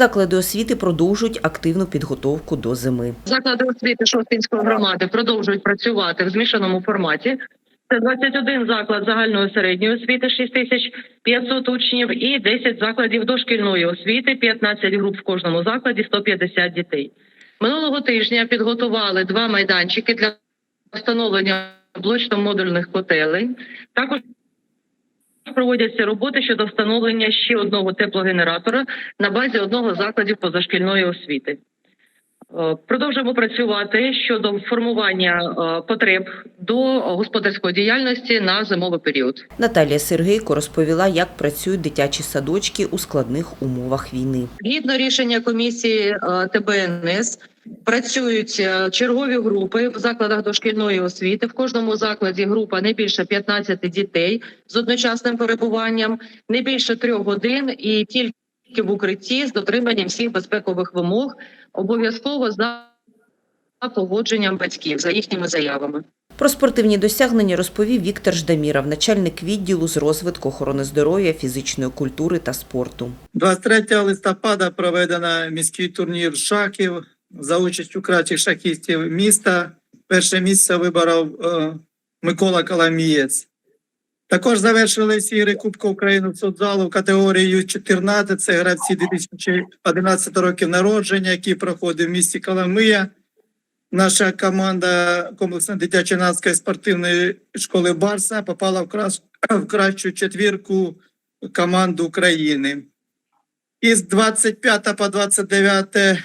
Заклади освіти продовжують активну підготовку до зими. Заклади освіти Шостинської громади продовжують працювати в змішаному форматі. Це 21 заклад загальної середньої освіти, 6500 учнів, і 10 закладів дошкільної освіти, 15 груп в кожному закладі, 150 дітей. Минулого тижня підготували два майданчики для встановлення блочно-модульних котелень. Також проводяться роботи щодо встановлення ще одного теплогенератора на базі одного закладів позашкільної освіти. Е, Продовжуємо працювати щодо формування е, потреб до господарської діяльності на зимовий період. Наталія Сергейко розповіла, як працюють дитячі садочки у складних умовах війни. Згідно рішення комісії е, ТБНС працюють е, чергові групи в закладах дошкільної освіти. В кожному закладі група не більше 15 дітей з одночасним перебуванням, не більше трьох годин і тільки в укритті з дотриманням всіх безпекових вимог, обов'язково за погодженням батьків за їхніми заявами. Про спортивні досягнення розповів Віктор Ждаміров, начальник відділу з розвитку охорони здоров'я, фізичної культури та спорту. 23 листопада проведено міський турнір шахів за участю кращих шахістів міста. Перше місце виборов е, Микола Коломієць. Також завершились ігри Кубка України в соцзалу в категорії Ю-14. Це гравці 2011 років народження, які проходив в місті Коломия. Наша команда комплексна дитячо-юнацької спортивної школи Барса попала в, крас- в кращу четвірку команд України. Із 25 по 29 е,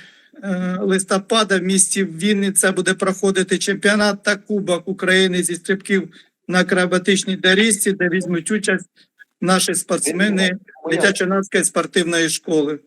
листопада в місті Вінниця буде проходити чемпіонат та Кубок України зі стрибків на акробатичній доріжці, де візьмуть участь наші спортсмени дитячо-юнацької спортивної школи.